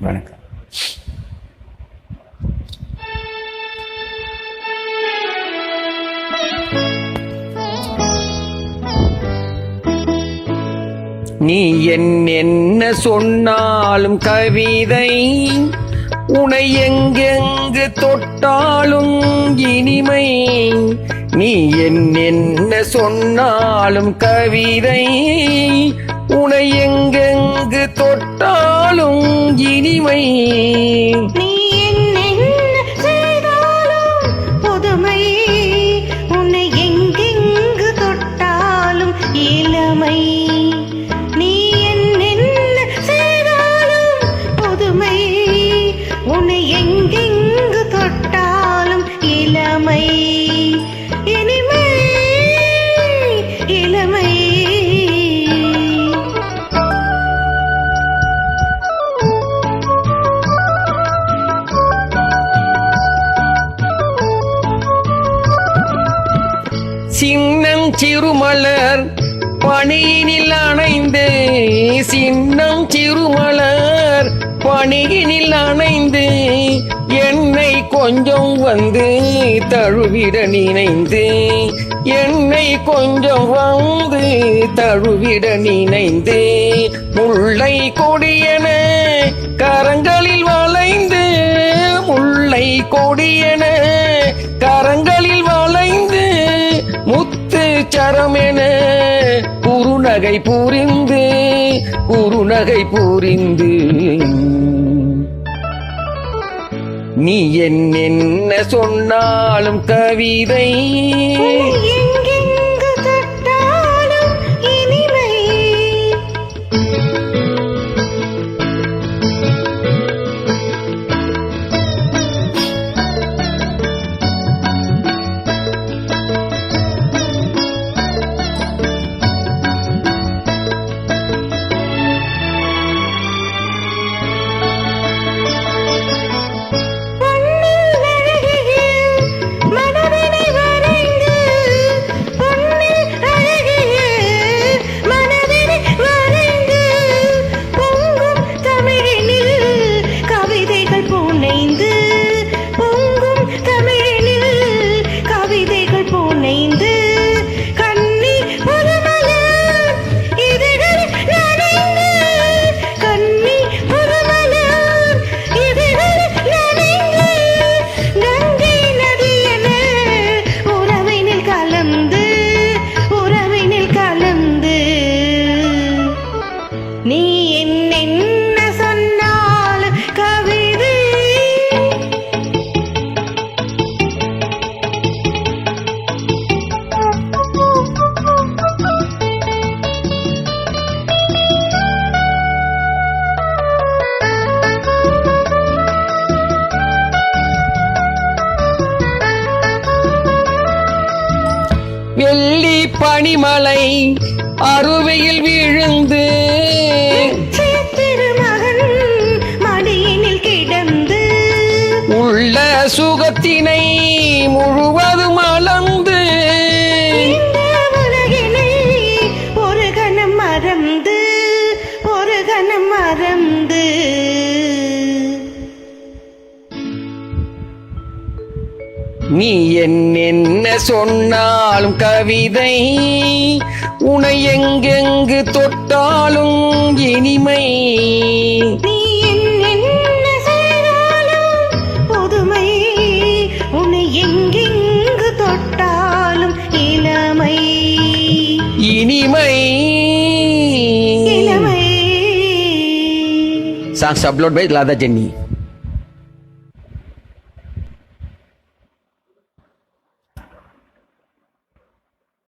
வணக்கம். நீ என் என்ன சொன்னாலும் கவிதை உனை எங்கெங்கு தொட்டாலும் இனிமை. நீ என் என்ன சொன்னாலும் கவிதை உனை எங்கெங்கு தொட்டாலும் இனிமை. நீ புதுமை. உன்னை எங்கெங்கு தொட்டாலும் இளமை. சின்னம் சிறுமலர் பணியினில் அணைந்து சின்னம் சிறுமலர் பணியினில் அணைந்து என்னை கொஞ்சம் வந்து தழுவிட நினைந்து என்னை கொஞ்சம் வந்து தழுவிட நினைந்து முல்லை கொடியன கரங்களில் வளைந்து முல்லை கொடியன சரமென குறுநகை புரிந்து குறுநகை புரிந்து. நீ என்ன சொன்னாலும் கவிதை. வெள்ளி பனிமலை அருவையில் விழுந்து கிடந்து உள்ள சுகத்தினை முழுவதும் அளந்து ஒரு கணம் மறந்து ஒரு கணம் மறந்து நீ என் என்ன சொன்னாலும் கவிதை? உனை எங்கெங்கு தொட்டாலும் இனிமை. நீ என்னென்ன செய்தாலும் புதுமை. உன்னை எங்கெங்கு தொட்டாலும் இளமை. இனிமை. இளமை. Sang upload by Lada Jenny.